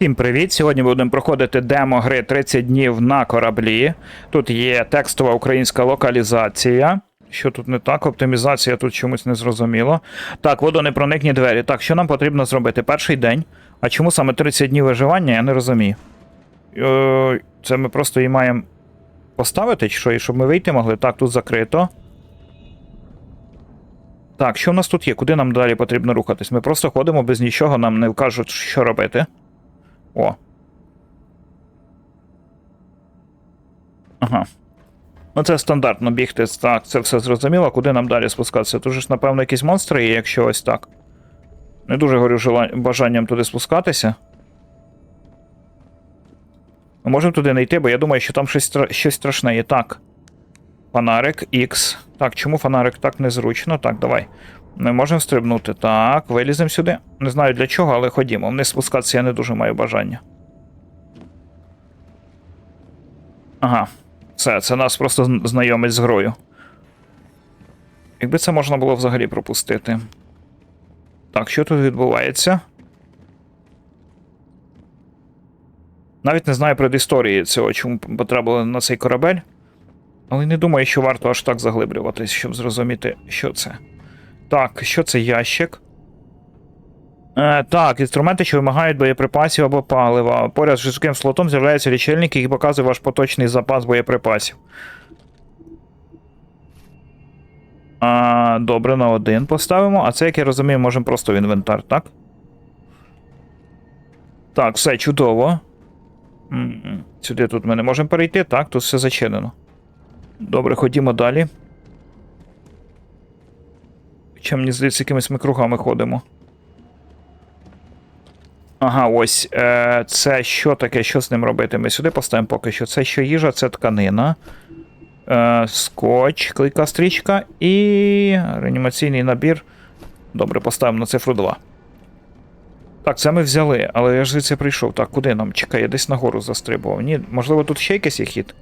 Всім привіт! Сьогодні будемо проходити демо гри 30 днів на кораблі. Тут є текстова українська локалізація. Що тут не так? Оптимізація тут чомусь не зрозуміло. Так, водонепроникні двері. Так, що нам потрібно зробити? Перший день. А чому саме 30 днів виживання, я не розумію. Е, Це ми просто її маємо поставити, чи що, і щоб ми вийти могли? Так, тут закрито. Так, що в нас тут є? Куди нам далі потрібно рухатись? Ми просто ходимо без нічого, нам не вкажуть, що робити. О. Ага. Ну, це стандартно бігти. Так, це все зрозуміло. Куди нам далі спускатися? Тут ж, напевно, якісь монстри є, якщо ось так. Не дуже горю бажанням туди спускатися. Ми можемо туди не йти, бо я думаю, що там щось, щось страшне є. Так. Фонарик X. Так, чому фонарик так незручно? Так, давай. Ми можемо стрибнути. Так, виліземо сюди. Не знаю для чого, але ходімо. Вниз спускатися я не дуже маю бажання. Ага. Все, це нас просто зн- знайомить з грою. Якби це можна було взагалі пропустити. Так, що тут відбувається? Навіть не знаю предісторії цього, чому потрапили на цей корабель. Але не думаю, що варто аж так заглиблюватись, щоб зрозуміти, що це. Так, що це ящик? Е, так, інструменти, що вимагають боєприпасів або палива. Поряд з жорстким слотом з'являється лічильник, який показує ваш поточний запас боєприпасів. А, добре, на один поставимо. А це, як я розумію, можемо просто в інвентар, так? Так, все чудово. Сюди тут ми не можемо перейти, так, тут все зачинено. Добре, ходімо далі. Хоча мені здається, якимись ми кругами ходимо. Ага, ось. Е, це що таке? Що з ним робити? Ми сюди поставимо поки що. Це що їжа, це тканина. Е, скотч, клейка стрічка і реанімаційний набір. Добре, поставимо на цифру 2. Так, це ми взяли, але я ж звідси прийшов. Так, куди нам? Чекай, я десь нагору застрибував. Ні, можливо, тут ще якийсь є хід.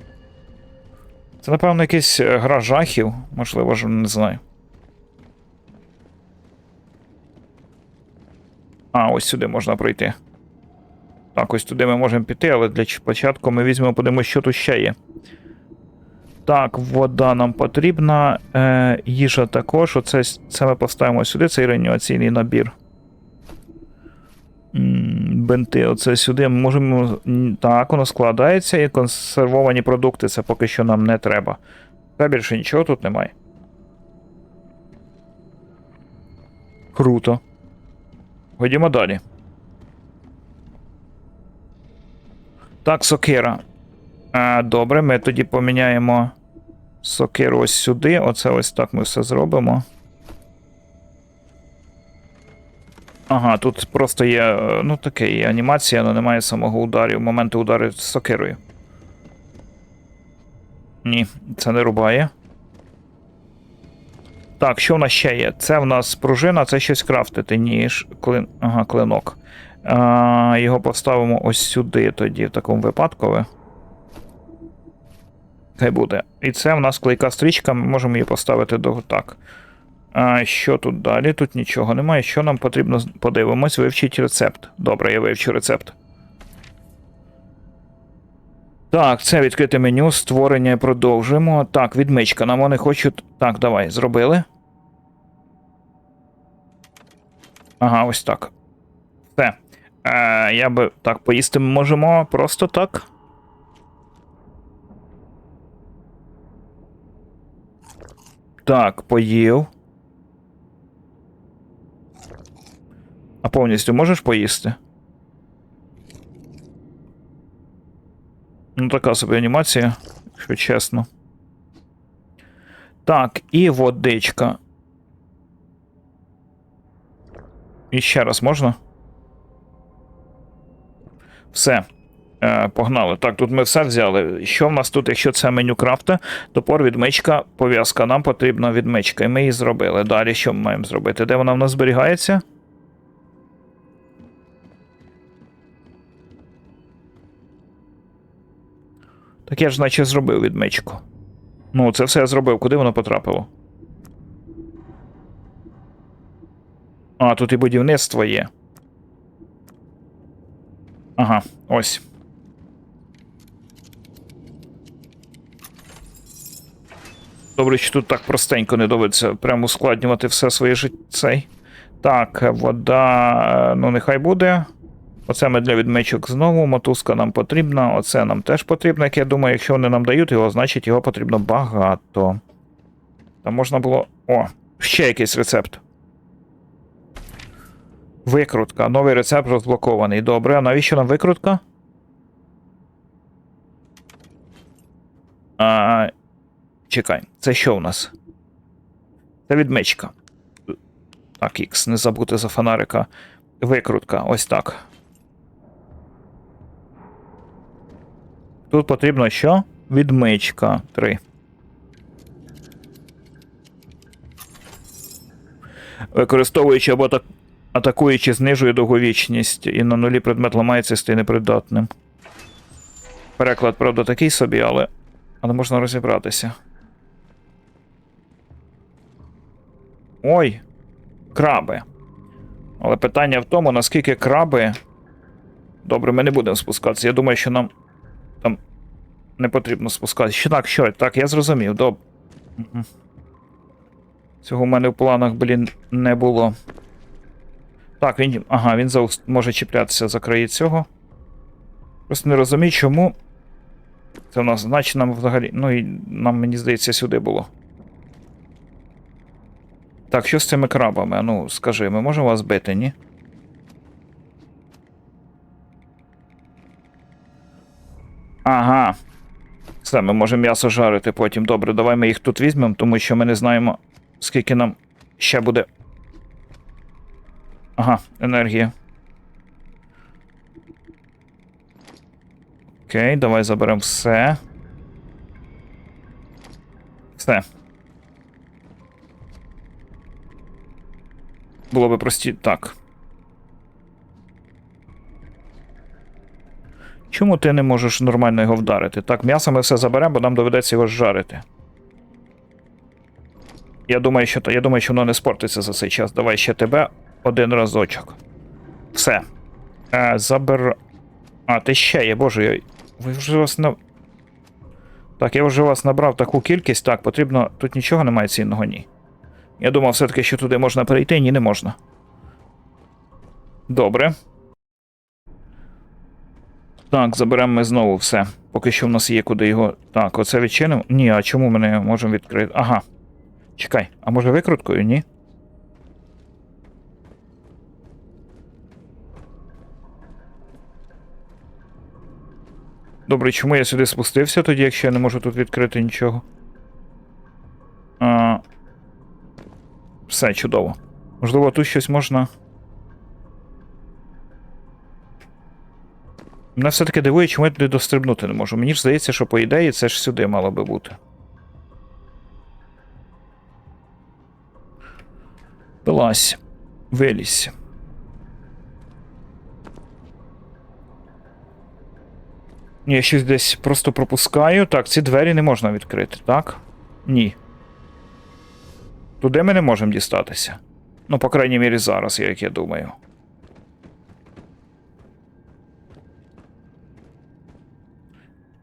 Це, напевно, якийсь е, гра жахів, можливо, ж не знаю. А, ось сюди можна пройти. Так, ось туди ми можемо піти, але для початку ми візьмемо, подивимося, що тут ще є. Так, вода нам потрібна. Е, їжа також. Оце це ми поставимо сюди, цей реанімаційний набір. Бенти, оце сюди. Ми можемо. Так, воно складається і консервовані продукти це поки що нам не треба. Та більше нічого тут немає. Круто. Ходімо далі. Так, сокира. А, добре, ми тоді поміняємо сокиру ось сюди. Оце ось так ми все зробимо. Ага, тут просто є, е, ну таке є анімація, але немає самого ударів, моменти удару з сокирою. Ні, це не рубає. Так, що в нас ще є? Це в нас пружина, це щось крафтити, ніж клин... ага, клинок. А, його поставимо ось сюди тоді, в такому випадку. Хай буде. І це в нас клейка стрічка, ми можемо її поставити до так. А, що тут далі? Тут нічого немає. Що нам потрібно? Подивимось, вивчіть рецепт. Добре, я вивчу рецепт. Так, це відкрите меню, створення продовжуємо. Так, відмичка. Нам вони хочуть. Так, давай, зробили. Ага, ось так. Все. Е, я би. Так, поїсти ми можемо просто так. Так, поїв. А повністю можеш поїсти? Ну, така собі анімація, якщо чесно. Так, і водичка. І ще раз можна? Все. Е, погнали. Так, тут ми все взяли. Що в нас тут, якщо це меню крафта? Топор, відмичка, пов'язка. Нам потрібна відмичка. І ми її зробили. Далі що ми маємо зробити? Де вона в нас зберігається? Так я ж наче зробив відмичку. Ну, це все я зробив. Куди воно потрапило? А, тут і будівництво є. Ага, ось. Добре, що тут так простенько не доведеться прямо ускладнювати все своє життя. Так, вода, ну нехай буде. Оце ми для відмичок знову. Мотузка нам потрібна. Оце нам теж потрібно, як я думаю, якщо вони нам дають його, значить його потрібно багато. Там можна було. О, ще якийсь рецепт. Викрутка. Новий рецепт розблокований. Добре, а навіщо нам викрутка? А, чекай, це що у нас? Це відмичка. Так, Ікс, не забути за фонарика. Викрутка, ось так. Тут потрібно що? Відмичка 3. Використовуючи або так, атакуючи, знижує довговічність, і на нулі предмет ламається і стає непридатним. Переклад, правда, такий собі, але, але можна розібратися. Ой, краби. Але питання в тому, наскільки краби. Добре, ми не будемо спускатися. Я думаю, що нам там не потрібно спускатися. Так, що? Так, я зрозумів. Добре. Цього в мене в планах, блін, не було. Так, він. Ага, він за... може чіплятися за краї цього. Просто не розумію, чому. Це в нас, значить, нам взагалі. Ну і нам, мені здається, сюди було. Так, що з цими крабами? Ну, скажи, ми можемо вас бити, ні? Ага. Все, ми можемо м'ясо жарити потім. Добре, давай ми їх тут візьмемо, тому що ми не знаємо, скільки нам ще буде. Ага, енергія. Окей, давай заберемо все. Все. Було би прості. Так. Чому ти не можеш нормально його вдарити? Так, м'ясо ми все заберемо, бо нам доведеться його жарити. Я думаю, що я думаю, що воно не спортиться за цей час. Давай ще тебе один разочок. Все. Е, Забер. А, ти ще є, боже. я- Ви вже вас на. Так, я вже вас набрав таку кількість. Так, потрібно. Тут нічого немає цінного, ні. Я думав, все-таки, що туди можна перейти, ні, не можна. Добре. Так, заберемо ми знову все. Поки що в нас є куди його. Так, оце відчинимо. Ні, а чому ми не можемо відкрити? Ага. Чекай, а може викруткою, ні? Добре, чому я сюди спустився тоді, якщо я не можу тут відкрити нічого? А... Все, чудово. Можливо, тут щось можна. Мене все-таки дивує, чому я туди дострибнути не можу. Мені ж здається, що по ідеї це ж сюди мало би бути. Вилазь. Вилізь. Я щось десь просто пропускаю. Так, ці двері не можна відкрити, так? Ні. Туди ми не можемо дістатися. Ну, по крайній мірі, зараз, як я думаю.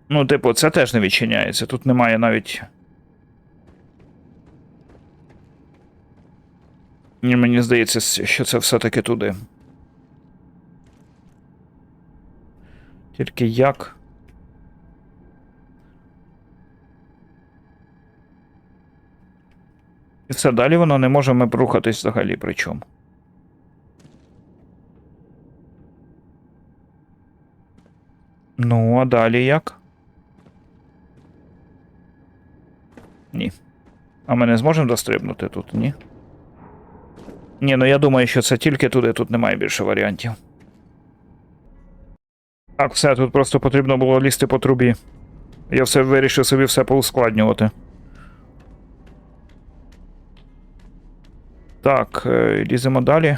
Ну, типу, це теж не відчиняється. Тут немає навіть. Ні, Мені здається, що це все-таки туди. Тільки як. І все, далі воно не може ми рухатись взагалі причому. Ну, а далі як? Ні. А ми не зможемо дострибнути тут, ні? Ні, ну я думаю, що це тільки туди, тут немає більше варіантів. Так, все, тут просто потрібно було лізти по трубі. Я все вирішив собі все поускладнювати. Так, е, ліземо далі.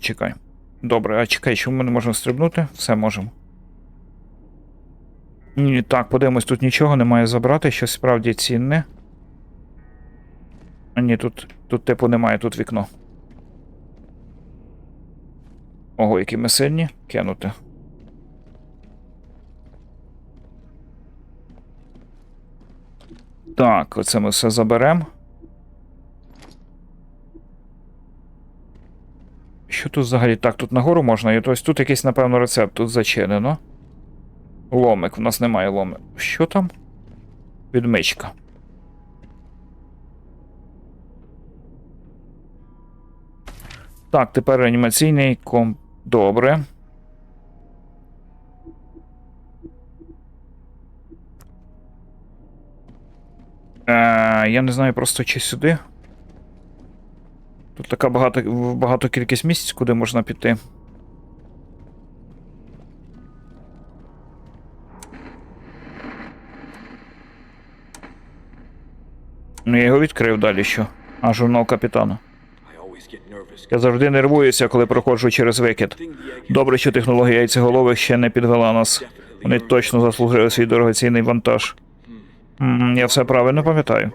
Чекай. Добре, а чекай, що ми не можемо стрибнути? Все можемо. Ні, Так, подивимось, тут нічого немає забрати, щось справді цінне. Ні, тут тут типу немає, тут вікно. Ого, які ми сильні. Кинути. Так, оце ми все заберемо. Що тут взагалі? Так, тут нагору можна, і ось тут якийсь, напевно, рецепт тут зачинено. Ломик, в нас немає ломик. Що там? Відмичка. Так, тепер реанімаційний комп. Добре. Е, я не знаю просто чи сюди. Тут така багато, багато кількість місць, куди можна піти. Ну, я його відкрив далі що. А, журнал капітана. Я завжди нервуюся, коли проходжу через викид. Добре, що технологія яйцеголових ще не підвела нас. Вони точно заслужили свій дорогоцінний вантаж. Я все правильно пам'ятаю.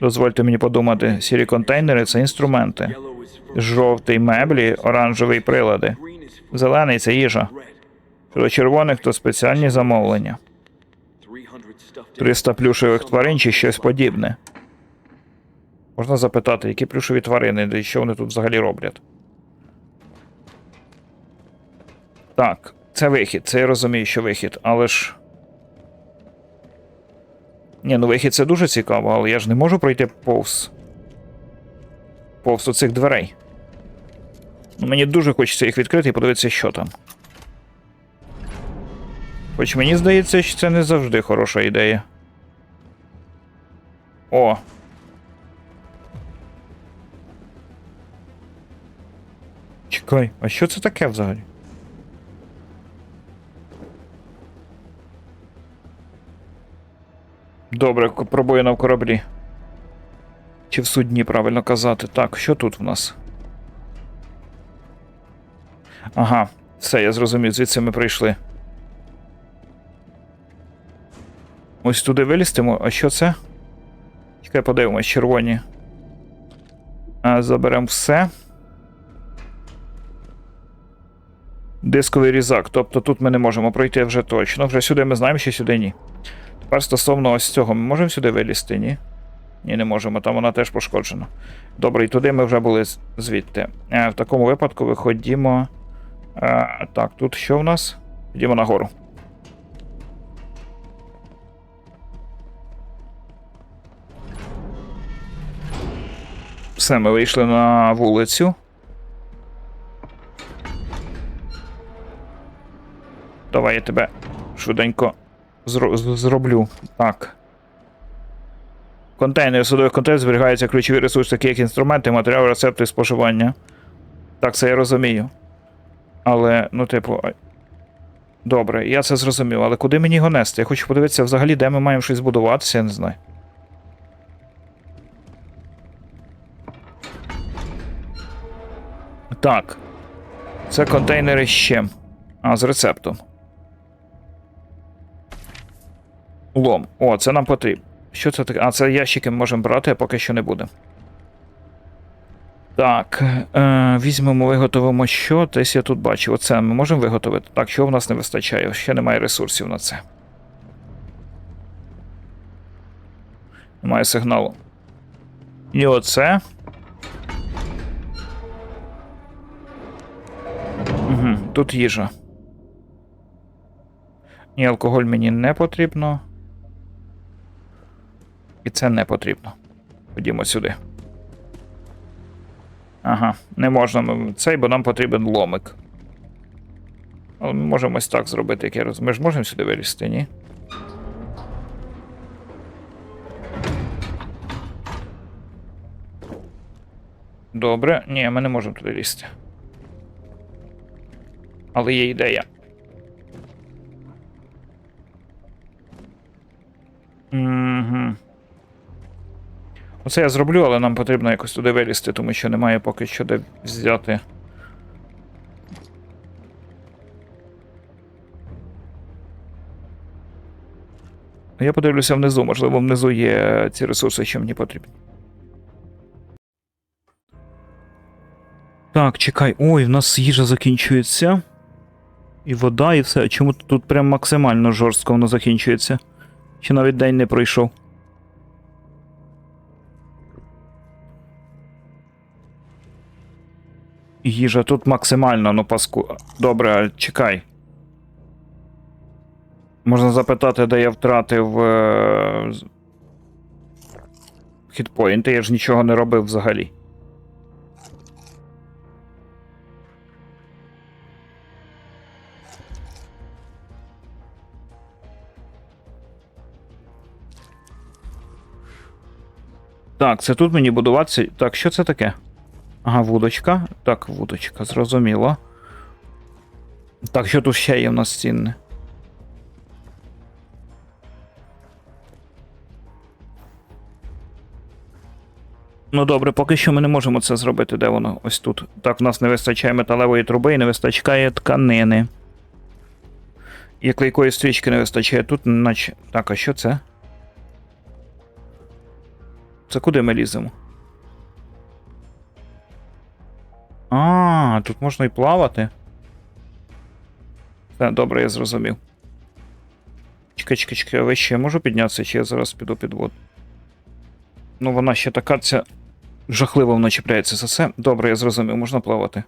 Дозвольте мені подумати, сірі контейнери це інструменти. Жовтий меблі, оранжевий прилади. Зелений це їжа. Щодо червоних то спеціальні замовлення. 300 stuffed 300 плюшевих тварин чи щось подібне. Можна запитати, які плюшеві тварини, і що вони тут взагалі роблять. Так, це вихід, це я розумію, що вихід, але ж. Ні, ну вихід це дуже цікаво, але я ж не можу пройти повз. Повз оцих дверей. Мені дуже хочеться їх відкрити і подивитися, що там. Хоч мені здається, що це не завжди хороша ідея. О. Чекай, а що це таке взагалі? Добре, пробоїна в кораблі. Чи в судні правильно казати? Так, що тут в нас? Ага, все, я зрозумів, звідси ми прийшли. Ось туди вилізтимо. А що це? Чекай, подивимось, червоні. А, заберемо все. Дисковий різак. Тобто тут ми не можемо пройти вже точно. Вже сюди ми знаємо, що сюди ні. Тепер стосовно ось цього, ми можемо сюди вилізти, ні? Ні, не можемо, там вона теж пошкоджена. Добре, і туди ми вже були звідти. Е, в такому випадку виходімо. Е, так, тут що в нас? Йдемо нагору. Все, ми вийшли на вулицю. Давай я тебе швиденько зроблю. Так. Контейнер судових контейнерів зберігаються ключові ресурси, такі як інструменти, матеріали, рецепти споживання. Так, це я розумію. Але, ну, типу. Добре, я це зрозумів, але куди мені його нести? Я хочу подивитися взагалі, де ми маємо щось будуватися, я не знаю. Так. Це контейнери з чим? А, з рецептом. Лом. О, це нам потрібно. Що це таке? А, це ящики ми можемо брати, а поки що не буде. Так. Е, візьмемо, виготовимо що? Десь я тут бачу. Оце ми можемо виготовити. Так, що в нас не вистачає? Ще немає ресурсів на це. Немає сигналу. І оце. Угу, тут їжа. Ні, алкоголь мені не потрібно. І це не потрібно. Ходімо сюди. Ага, не можна цей, бо нам потрібен ломик. Ми можемо ось так зробити, як я розумію. Ми ж можемо сюди вилізти, ні? Добре. Ні, ми не можемо туди лізти. Але є ідея. Угу. Оце я зроблю, але нам потрібно якось туди вилізти, тому що немає поки що де взяти. Я подивлюся внизу, можливо, внизу є ці ресурси, що мені потрібні. Так, чекай. Ой, в нас їжа закінчується. І вода, і все. Чому тут прям максимально жорстко воно закінчується? Ще навіть день не пройшов. Їжа тут максимально, ну паску. Добре, чекай. Можна запитати, де я втратив. Е... Хітпоінти, я ж нічого не робив взагалі. Так, це тут мені будуватися. Так, що це таке? Ага, вудочка. Так, вудочка, зрозуміло. Так, що тут ще є в нас цінне? Ну добре, поки що ми не можемо це зробити. Де воно? Ось тут. Так, в нас не вистачає металевої труби і не вистачає тканини. І клейкої стрічки не вистачає. Тут, наче. Так, а що це? Це куди ми ліземо? А, тут можна і плавати. Все, добре, я зрозумів. Чекай, чекай, чекай, а вище я можу піднятися, чи я зараз піду під воду? Ну, вона ще така ця жахливо вона чіпляється за все. Добре, я зрозумів, можна плавати.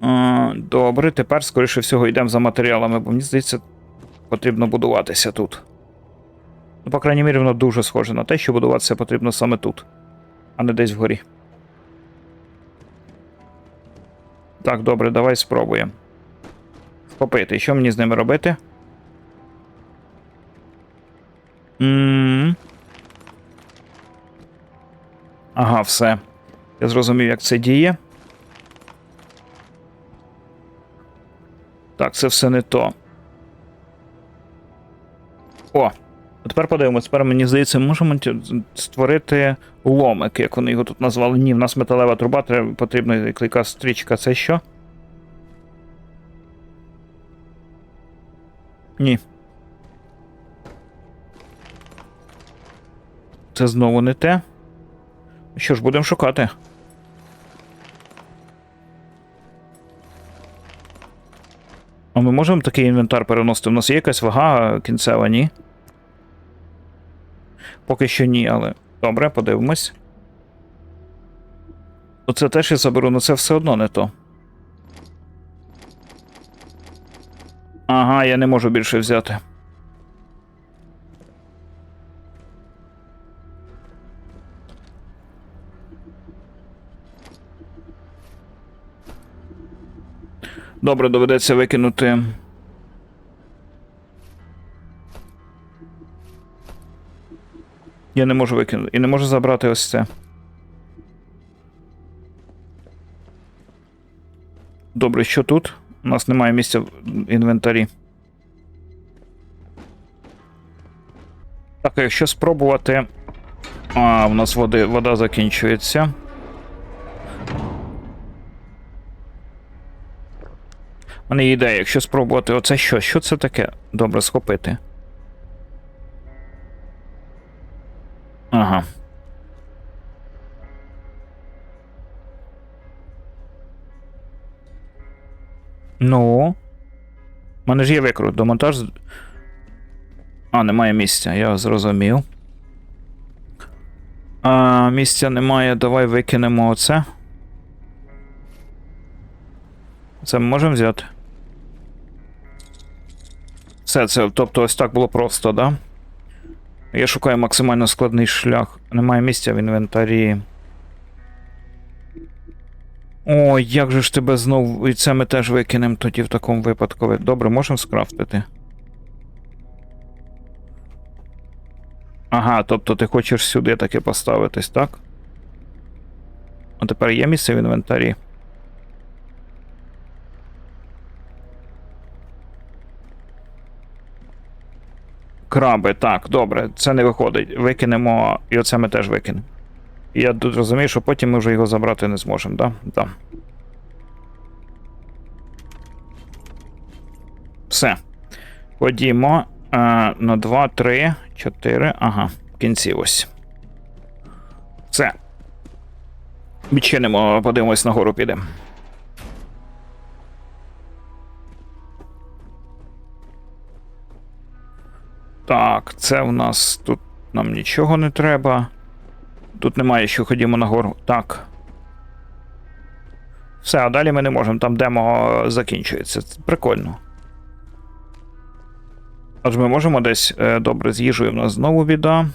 А, добре, тепер, скоріше всього, йдемо за матеріалами, бо мені здається, потрібно будуватися тут. Ну, по крайній мірі, воно дуже схоже на те, що будуватися потрібно саме тут, а не десь вгорі. Так, добре, давай спробуємо. Вхопити. Що мені з ними робити? м Ага, все. Я зрозумів, як це діє. Так, це все не то. О! Тепер подивимось, тепер мені здається, можемо створити ломик, як вони його тут назвали. Ні, в нас металева труба, треба потрібна яка стрічка. Це що? Ні. Це знову не те. Що ж, будемо шукати. А ми можемо такий інвентар переносити? У нас є якась вага кінцева, ні? Поки що ні, але. Добре, подивимось. Оце теж я заберу, але це все одно не то. Ага, я не можу більше взяти. Добре, доведеться викинути. Я не можу викинути. І не можу забрати ось це. Добре, що тут? У нас немає місця в інвентарі. Так, а якщо спробувати. А, в нас води, вода закінчується. У мене є ідея, якщо спробувати. Оце що? Що це таке? Добре, схопити. Ага. Ну. У мене ж є викрут. До монтаж. А, немає місця, я зрозумів. А, місця немає, давай викинемо оце. Це ми можемо взяти? Все, це, тобто ось так було просто, да? Я шукаю максимально складний шлях. Немає місця в інвентарі. Ой, як же ж тебе знову. І це ми теж викинемо тоді в такому випадку. Добре, можемо скрафтити. Ага, тобто ти хочеш сюди таки поставитись, так? А тепер є місце в інвентарі. Краби, так, добре, це не виходить. Викинемо, і оце ми теж викинемо. Я тут розумію, що потім ми вже його забрати не зможемо, да? Да. Все. Ходімо е, на 2, 3, 4. Ага, кінці ось. Все. Відчинимо, подивимось нагору підемо. Так, це в нас тут нам нічого не треба. Тут немає, що ходімо нагору. Так. Все, а далі ми не можемо, там демо закінчується. Це прикольно. Отже, ми можемо десь е, добре з їжею. У нас знову біда.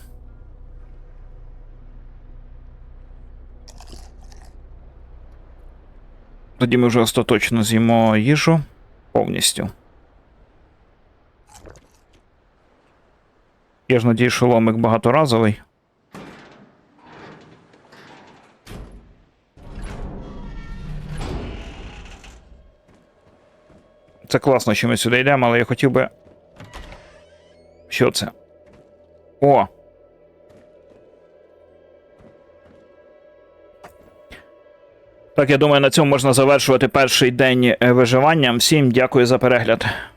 Тоді ми вже остаточно з'їмо їжу повністю. Я ж надію, що ломик багаторазовий. Це класно, що ми сюди йдемо, але я хотів би. Що це? О! Так, я думаю, на цьому можна завершувати перший день е, виживання. Всім дякую за перегляд.